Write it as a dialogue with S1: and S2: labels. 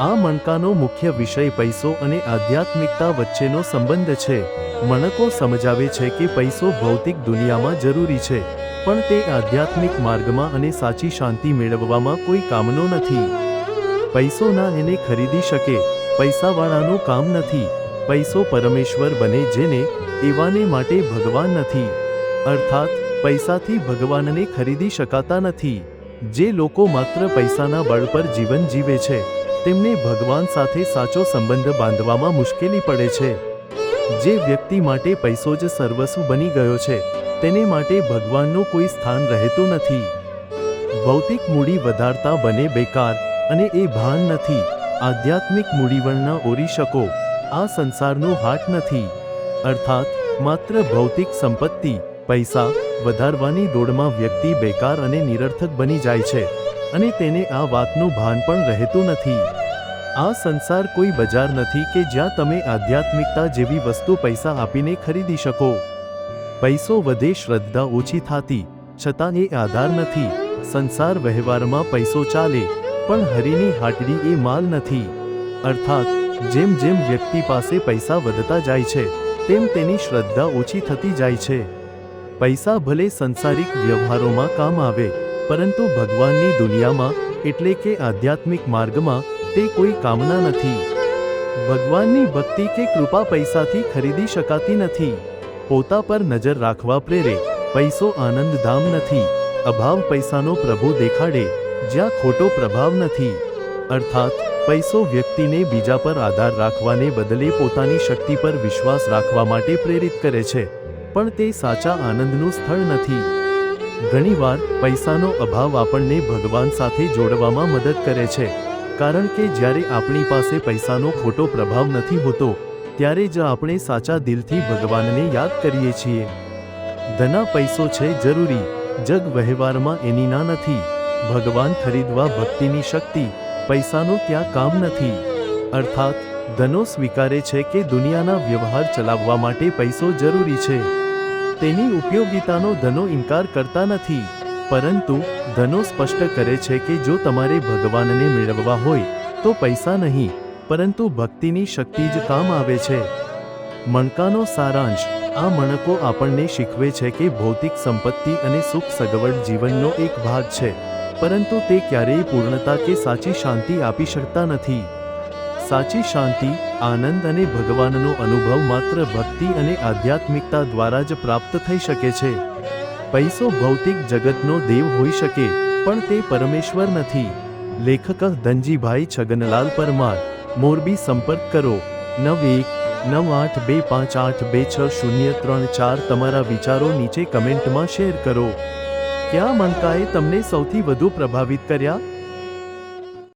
S1: આ મણકાનો મુખ્ય વિષય પૈસો અને આધ્યાત્મિકતા વચ્ચેનો સંબંધ છે. મણકો સમજાવે છે કે પૈસો ભૌતિક દુનિયામાં જરૂરી છે, પણ તે આધ્યાત્મિક માર્ગમાં અને સાચી શાંતિ મેળવવામાં કોઈ કામનો નથી. પૈસો ના એને ખરીદી શકે, પૈસાવાળાનું કામ નથી. પૈસો પરમેશ્વર બને જેને, એવાને માટે ભગવાન નથી. અર્થાત, પૈસાથી ભગવાનને ખરીદી શકાતા નથી. જે લોકો માત્ર પૈસાના બળ પર જીવન જીવે છે તેમને ભગવાન સાથે સાચો સંબંધ બાંધવામાં મુશ્કેલી પડે છે. જે વ્યક્તિ માટે પૈસો જ સર્વસ્વ બની ગયો છે, તેને માટે ભગવાનનું કોઈ સ્થાન રહેતું નથી. ભૌતિક મૂડી વધારતા બને બેકાર અને એ ભાન નથી. આધ્યાત્મિક મૂડીવણના ઓરી શકો, આ સંસારનો હાટ નથી. અર્થાત, માત્ર ભૌતિક સંપત્તિ, પૈસા વધારવાની દોડમાં વ્યક્તિ બેકાર અને નિરર્થક બની જાય છે અને તેને આ વાતનું ભાન પણ રહેતું નથી. આ સંસાર કોઈ બજાર નથી કે જ્યાં તમે આધ્યાત્મિકતા જેવી વસ્તુ પૈસા આપીને ખરીદી શકો. પૈસો વધે શ્રદ્ધા ઓછી થતી, છતાં એ આધાર નથી. સંસાર વ્યવહારમાં પૈસો ચાલે, પણ હરીની હાટડી એ માલ નથી. અર્થાત, જેમ જેમ વ્યક્તિ પાસે પૈસા વધતા જાય છે, તેમ તેની શ્રદ્ધા ઓછી થતી જાય છે. પૈસા ભલે સંસારિક વ્યવહારોમાં કામ આવે, પરંતુ ભગવાનની દુનિયામાં, એટલે કે આધ્યાત્મિક માર્ગમાં તે કોઈ કામના નથી. ભગવાનની ભક્તિ કે કૃપા પૈસાથી ખરીદી શકાતી નથી. પોતા પર નજર રાખવા પ્રેરે, પૈસો આનંદધામ નથી. અભાવ પૈસાનો પ્રભુ દેખાડે, જ્યાં ખોટો પ્રભાવ નથી. અર્થાત, પૈસો વ્યક્તિને બીજા પર આધાર રાખવાને બદલે પોતાની શક્તિ પર વિશ્વાસ રાખવા માટે પ્રેરિત કરે છે. પણ તે સાચા આનંદનું સ્થળ નથી. ઘણીવાર, પૈસાનો અભાવ આપણને ભગવાન સાથે જોડવામાં મદદ કરે છે. કારણ કે જ્યારે આપણી પાસે પૈસાનો ખોટો પ્રભાવ નથી હોતો, ત્યારે જ આપણે સાચા દિલથી ભગવાનને યાદ કરીએ છીએ. ધના પૈસો છે જરૂરી, જગ વ્યવહારમાં એની ના નથી. ભગવાન ખરીદવા ભક્તિની શક્તિ, પૈસાનો ત્યાં કામ નથી. અર્થાત, ધનો સ્વીકારે છે કે દુનિયાના વ્યવહાર ચલાવવા માટે પૈસો જરૂરી છે. તેની ઉપયોગિતાનો ધનો ઇનકાર કરતા નથી. પરંતુ ધનો સ્પષ્ટ કરે છે કે જો તમારે ભગવાનને મેળવવા હોય, તો પૈસા નહીં, પરંતુ ભક્તિની શક્તિ જ કામ આવે છે. મણકાનો સારાંશ, આ મણકો આપણને શીખવે છે કે ભૌતિક સંપત્તિ અને સુખ સગવડ જીવનનો એક ભાગ છે, પરંતુ તે ક્યારેય પૂર્ણતા કે સાચી શાંતિ આપી શકતા નથી. સાચી શાંતિ, આનંદ અને ભગવાનનો અનુભવ માત્ર ભક્તિ અને આધ્યાત્મિકતા દ્વારા જ પ્રાપ્ત થઈ શકે છે. પૈસો ભૌતિક જગતનો દેવ હોઈ શકે, પણ તે પરમેશ્વર નથી. લેખક ધનજીભાઈ છગનલાલ પરમાર, મોરબી સંપર્ક કરો. નવ એક, નવ આઠ, બે પાંચ, આઠ, બે છ, શૂન્ય, ત્રણ, ચાર તમારા વિચારો નીચે કમેન્ટમાં શેર કરો. કયા મંકાએ તમને સૌથી વધુ પ્રભાવિત કર્યા?